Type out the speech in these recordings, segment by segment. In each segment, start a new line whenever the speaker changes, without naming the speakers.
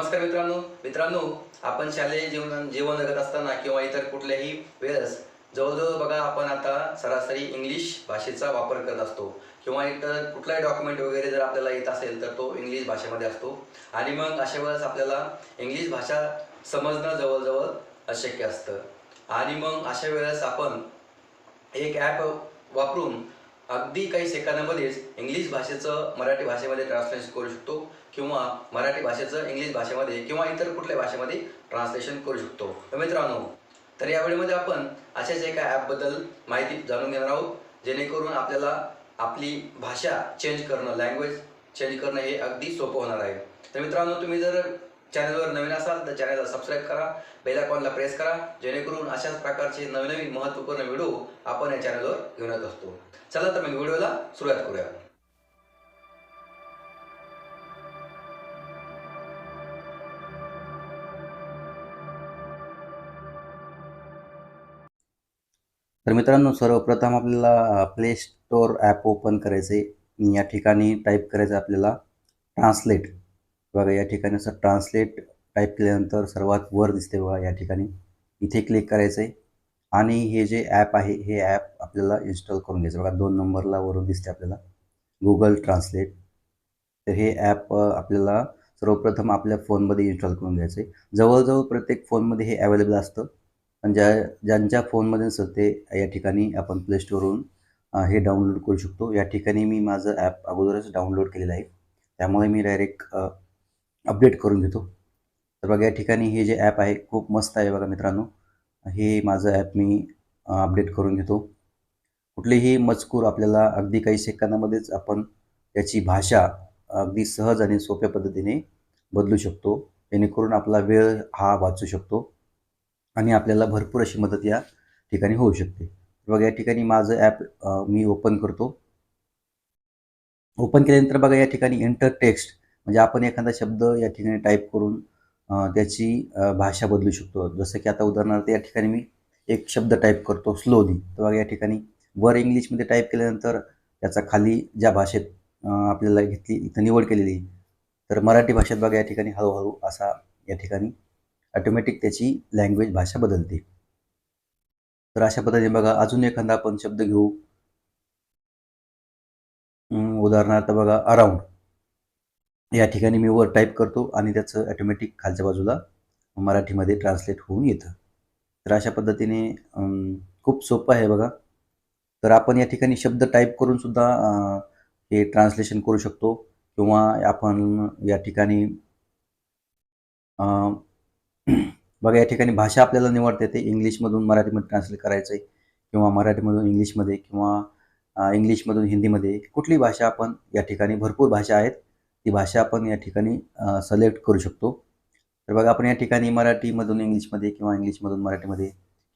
नमस्कार मित्रांनो. मित्रांनो आपण शालेय जीवन जीवन जगत असताना किंवा इतर कुठल्याही वेळेस जवळजवळ बघा आपण आता सरासरी इंग्लिश भाषेचा वापर करत असतो. किंवा इतर कुठलाही डॉक्युमेंट वगैरे जर आपल्याला येत असेल तर तो इंग्लिश भाषेमध्ये असतो. आणि मग अशा वेळेस आपल्याला इंग्लिश भाषा समजणं जवळजवळ अशक्य असतं. आणि मग अशा वेळेस आपण एक ॲप वापरून अगदी काही सेकंदामध्येच इंग्लिश भाषेचं मराठी भाषेमध्ये ट्रान्सलेशन करू शकतो. किंवा मराठी भाषेचं इंग्लिश भाषेमध्ये किंवा इतर कुठल्या भाषेमध्ये ट्रान्सलेशन करू शकतो. तर मित्रांनो तर या वेळेमध्ये आपण अशाच एका ॲपबद्दल माहिती जाणून घेणार आहोत जेणेकरून आपल्याला आपली भाषा चेंज करणं लँग्वेज चेंज करणं हे अगदी सोपं होणार आहे. तर मित्रांनो तुम्ही जर चॅनलवर नवीन असाल तर चॅनलला सबस्क्राईब करा बेल आयकॉनला प्रेस करा जेणेकरून अशाच प्रकारचे नवनवीन महत्त्वपूर्ण व्हिडिओ आपण या चॅनलवर घेऊन येत असतो. चला तर मग व्हिडिओला सुरुवात करूया. तर मित्रांनो सर्वप्रथम आपल्याला प्ले स्टोअर ॲप ओपन करायचं आहे या ठिकाणी टाईप करायचं आहे आपल्याला ट्रान्सलेट बघा या ठिकाणी असं ट्रान्सलेट टाईप केल्यानंतर सर्वात वर दिसते बघा या ठिकाणी. इथे क्लिक करायचं आहे आणि हे जे ॲप आहे हे ॲप आपल्याला इन्स्टॉल करून घ्यायचं बघा दोन नंबरला वरून दिसते आपल्याला गुगल ट्रान्सलेट तर हे ॲप आपल्याला सर्वप्रथम आपल्या फोनमध्ये इन्स्टॉल करून घ्यायचं आहे जवळजवळ प्रत्येक फोनमध्ये हे अवेलेबल असतं. पण ज्या ज्यांच्या फोनमध्ये नसेल ते या ठिकाणी आपण प्ले हे डाउनलोड करू शकतो. या ठिकाणी मी माझं ॲप अगोदरच डाउनलोड केलेलं आहे. त्यामुळे मी डायरेक्ट अपडेट करून घेतो. तर बघा या ठिकाणी हे जे ॲप आहे खूप मस्त आहे बघा मित्रांनो. हे माझं ॲप मी अपडेट करून घेतो. कुठलेही मजकूर आपल्याला अगदी काही सेकंदामध्येच आपण याची भाषा अगदी सहज आणि सोप्या पद्धतीने बदलू शकतो. जेणेकरून आपला वेळ हा वाचू शकतो. आणि आपल्याला भरपूर अशी मदत या ठिकाणी होऊ शकते. बघा या ठिकाणी माझं ॲप मी ओपन करतो. ओपन केल्यानंतर बघा या ठिकाणी इंटर टेक्स्ट म्हणजे आपण एखादा शब्द या ठिकाणी टाईप करून त्याची भाषा बदलू शकतो. जसं की आता उदाहरणार्थ या ठिकाणी मी एक शब्द टाईप करतो स्लोली तर बघा या ठिकाणी वर इंग्लिशमध्ये टाईप केल्यानंतर त्याचा खाली ज्या भाषेत आपल्याला घेतली इथं निवड केलेली तर मराठी भाषेत बघा या ठिकाणी हळूहळू असा या ठिकाणी ॲटोमॅटिक त्याची लँग्वेज भाषा बदलते. तर अशा पद्धतीने बघा अजून एखादा आपण शब्द घेऊ. उदाहरणार्थ बघा अराउंड या ठिकाणी मी वर टाईप करतो आणि त्याचं ॲटोमॅटिक खालच्या बाजूला मराठीमध्ये ट्रान्सलेट होऊन येतं. तर अशा पद्धतीने खूप सोपं आहे बघा. तर आपण या ठिकाणी शब्द टाईप करून सुद्धा हे ट्रान्सलेशन करू शकतो. किंवा आपण या ठिकाणी बघा या ठिकाणी भाषा आपल्याला निवडता येते. इंग्लिशमधून मराठीमध्ये ट्रान्सलेट करायचं आहे किंवा मराठीमधून इंग्लिशमध्ये किंवा इंग्लिशमधून हिंदीमध्ये. कुठली भाषा आपण या ठिकाणी भरपूर भाषा आहेत. ती भाषा आपण या ठिकाणी सिलेक्ट करू शकतो. तर बघा आपण या ठिकाणी मराठीमधून इंग्लिशमध्ये किंवा इंग्लिशमधून मराठीमध्ये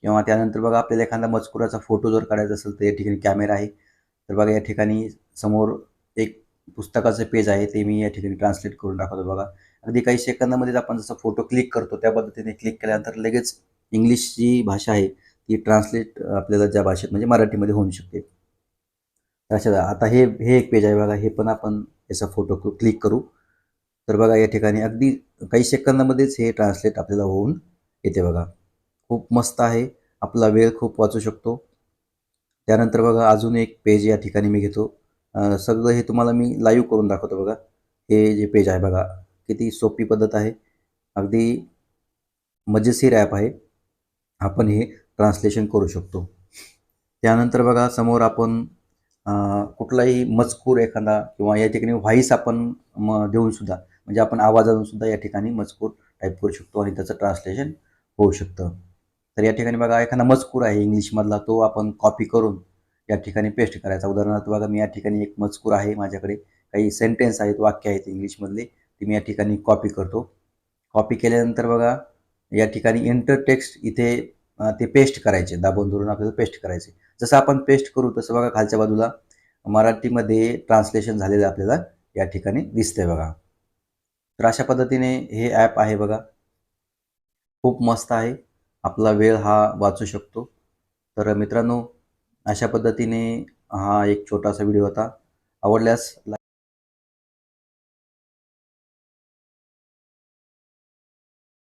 किंवा त्यानंतर बघा आपल्याला एखादा मजकुराचा फोटो जर काढायचा असेल तर या ठिकाणी कॅमेरा आहे. तर बघा या ठिकाणी समोर एक पुस्तकाचं पेज आहे ते मी या ठिकाणी ट्रान्सलेट करून दाखवतो बघा. अगदी काही सेकंदामध्येच आपण जसं फोटो क्लिक करतो त्या पद्धतीने क्लिक केल्यानंतर लगेच इंग्लिश जी भाषा आहे ती ट्रान्सलेट आपल्याला ज्या भाषेत म्हणजे मराठीमध्ये होऊ शकते. अशा आता हे हे एक पेज आहे बघा हे पण आपण याचा फोटो क्लिक करू. तर बघा या ठिकाणी अगदी काही सेकंदामध्येच हे ट्रान्सलेट आपल्याला होऊन येते बघा. खूप मस्त आहे आपला वेळ खूप वाचू शकतो. त्यानंतर बघा अजून एक पेज या ठिकाणी मी घेतो. सगळं हे तुम्हाला मी लाईव्ह करून दाखवतो बघा. हे जे पेज आहे बघा किती सोपी पद्धत आहे. अगदी मजेशीर ॲप आहे. आपण हे ट्रान्सलेशन करू शकतो. त्यानंतर बघा समोर आपण कुठलाही मजकूर एखादा किंवा या ठिकाणी व्हॉईस आपण म देऊन सुद्धा म्हणजे आपण आवाजातून सुद्धा या ठिकाणी मजकूर टाईप करू शकतो आणि त्याचं ट्रान्सलेशन होऊ शकतं. तर या ठिकाणी बघा एखादा मजकूर आहे इंग्लिशमधला तो आपण कॉपी करून या ठिकाणी पेस्ट करायचा. उदाहरणार्थ बघा मी या ठिकाणी एक मजकूर आहे माझ्याकडे. काही सेंटेन्स आहेत वाक्य आहेत इंग्लिशमधले. ते मी या ठिकाणी कॉपी करतो. कॉपी केल्यानंतर बघा या ठिकाणी इंटर टेक्स्ट इथे ते पेस्ट करायचे. दाबून धरून आपल्याला पेस्ट करायचे. जसं आपण पेस्ट करू तसं बघा खालच्या बाजूला मराठीमध्ये ट्रान्सलेशन झालेलं आपल्याला या ठिकाणी दिसतंय बघा. तर अशा पद्धतीने हे ॲप आहे बघा. खूप मस्त आहे. आपला वेळ हा वाचू शकतो. तर मित्रांनो अशा पद्धतीने हा एक छोटासा व्हिडिओ होता. आवडल्यास